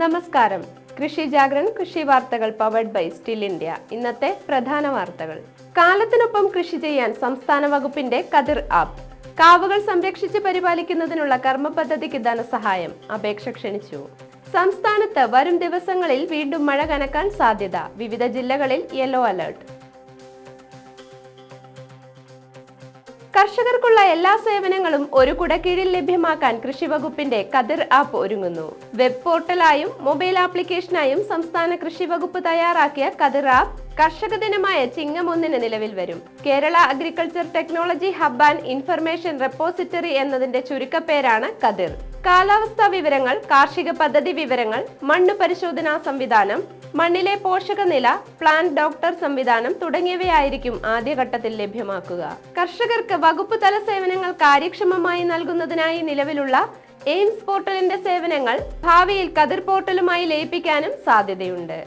നമസ്കാരം. കൃഷി ജാഗരൺ കൃഷി വാർത്തകൾ പവർഡ് ബൈ സ്റ്റിൽ ഇന്ത്യ ഇന്നത്തെ പ്രധാന വാർത്തകൾ. കാലത്തിനൊപ്പം കൃഷി ചെയ്യാൻ സംസ്ഥാന വകുപ്പിന്റെ കതിർ ആപ്പ്. കാവുകൾ സംരക്ഷിച്ച് പരിപാലിക്കുന്നതിനുള്ള കർമ്മ പദ്ധതിക്ക് ധനസഹായം. അപേക്ഷ ക്ഷണിച്ചു. സംസ്ഥാനത്ത് വരും ദിവസങ്ങളിൽ വീണ്ടും മഴ കനക്കാൻ സാധ്യത. വിവിധ ജില്ലകളിൽ യെല്ലോ അലർട്ട് കർഷകർക്കുള്ള എല്ലാ സേവനങ്ങളും ഒരു കുടക്കീഴിൽ ലഭ്യമാക്കാൻ കൃഷി വകുപ്പിന്റെ കതിർ ആപ്പ് ഒരുങ്ങുന്നു. വെബ് പോർട്ടലായും മൊബൈൽ ആപ്ലിക്കേഷനായും സംസ്ഥാന കൃഷി വകുപ്പ് തയ്യാറാക്കിയ കതിർ ആപ്പ് കർഷക ദിനമായ ചിങ്ങം ഒന്നിന് നിലവിൽ വരും. Kerala agriculture technology hub and information repository എന്നതിന്റെ ചുരുക്കപ്പേരാണ് കതിർ. കാലാവസ്ഥാ വിവരങ്ങൾ കാർഷിക പദ്ധതി വിവരങ്ങൾ മണ്ണ് പരിശോധനാ സംവിധാനം മണ്ണിലെ പോഷകനില പ്ലാന്റ് ഡോക്ടർ സംവിധാനം തുടങ്ങിയവയായിരിക്കും ആദ്യഘട്ടത്തിൽ ലഭ്യമാക്കുക. കർഷകർക്ക് വകുപ്പ് തല സേവനങ്ങൾ കാര്യക്ഷമമായി നൽകുന്നതിനായി നിലവിലുള്ള എയിംസ് പോർട്ടലിന്റെ സേവനങ്ങൾ ഭാവിയിൽ കതിർ പോർട്ടലുമായി ലയിപ്പിക്കാനും സാധ്യതയുണ്ട്.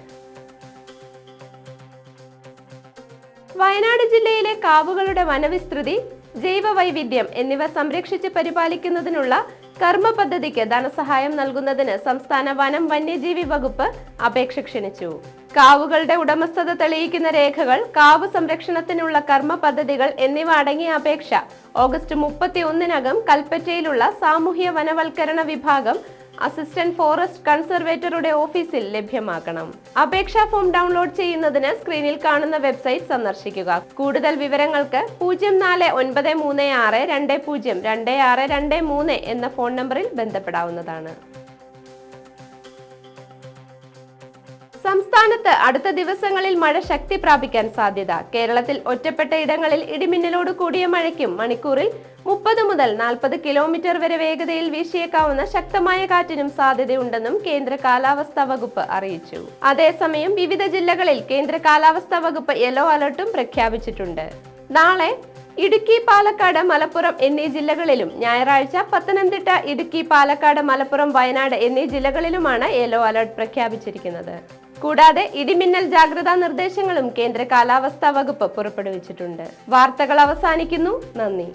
വയനാട് ജില്ലയിലെ കാവുകളുടെ വനവിസ്തൃതി ജൈവ വൈവിധ്യം എന്നിവ സംരക്ഷിച്ച് പരിപാലിക്കുന്നതിനുള്ള കർമ്മ പദ്ധതിക്ക് ധനസഹായം നൽകുന്നതിന് സംസ്ഥാന വനം വന്യജീവി വകുപ്പ് അപേക്ഷ ക്ഷണിച്ചു. കാവുകളുടെ ഉടമസ്ഥത തെളിയിക്കുന്ന രേഖകൾ കാവ് സംരക്ഷണത്തിനുള്ള കർമ്മ പദ്ധതികൾ എന്നിവ അടങ്ങിയ അപേക്ഷ ഓഗസ്റ്റ് മുപ്പത്തി ഒന്നിനകം കൽപ്പറ്റയിലുള്ള സാമൂഹ്യ വനവൽക്കരണ വിഭാഗം അസിസ്റ്റന്റ് ഫോറസ്റ്റ് കൺസർവേറ്ററുടെ ഓഫീസിൽ ലഭ്യമാക്കണം അപേക്ഷാ ഫോം ഡൗൺലോഡ് ചെയ്യുന്നതിന് സ്ക്രീനിൽ കാണുന്ന വെബ്സൈറ്റ് സന്ദർശിക്കുക. കൂടുതൽ വിവരങ്ങൾക്ക് പൂജ്യം നാല് ഒൻപത് മൂന്ന് ആറ് രണ്ട് പൂജ്യം രണ്ട് ആറ് രണ്ട് മൂന്ന് എന്ന ഫോൺ നമ്പറിൽ ബന്ധപ്പെടാവുന്നതാണ്. സംസ്ഥാനത്ത് അടുത്ത ദിവസങ്ങളിൽ മഴ ശക്തി പ്രാപിക്കാൻ സാധ്യത. കേരളത്തിൽ ഒറ്റപ്പെട്ട ഇടങ്ങളിൽ ഇടിമിന്നലോട് കൂടിയ മഴയ്ക്കും മണിക്കൂറിൽ മുപ്പത് മുതൽ നാൽപ്പത് കിലോമീറ്റർ വരെ വേഗതയിൽ വീശിയേക്കാവുന്ന ശക്തമായ കാറ്റിനും സാധ്യതയുണ്ടെന്നും കേന്ദ്ര കാലാവസ്ഥാ വകുപ്പ് അറിയിച്ചു. അതേസമയം വിവിധ ജില്ലകളിൽ കേന്ദ്ര കാലാവസ്ഥാ വകുപ്പ് യെല്ലോ അലർട്ടും പ്രഖ്യാപിച്ചിട്ടുണ്ട്. നാളെ ഇടുക്കി പാലക്കാട് മലപ്പുറം എന്നീ ജില്ലകളിലും ഞായറാഴ്ച പത്തനംതിട്ട ഇടുക്കി പാലക്കാട് മലപ്പുറം വയനാട് എന്നീ ജില്ലകളിലുമാണ് യെല്ലോ അലർട്ട് പ്രഖ്യാപിച്ചിരിക്കുന്നത്. കൂടാതെ ഇടിമിന്നൽ ജാഗ്രതാ നിർദ്ദേശങ്ങളും കേന്ദ്ര കാലാവസ്ഥാ വകുപ്പ് പുറപ്പെടുവിച്ചിട്ടുണ്ട്. വാർത്തകൾ അവസാനിക്കുന്നു. നന്ദി.